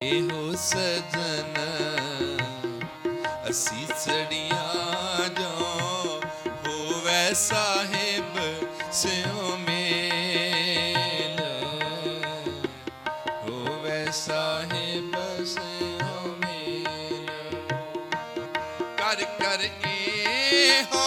ਇਹੋ ਸਜਨ ਅਸੀਂ ਸੜੀਆਂ ਜੋ ਹੋਵੇ ਸਾਹਿਬ ਸਿਉ ਮੇਲ। ਹੋਵੇ ਸਾਹਿਬ ਸਿਉ ਮੇਲ। ਕਰ ਕਰ ਇਹੋ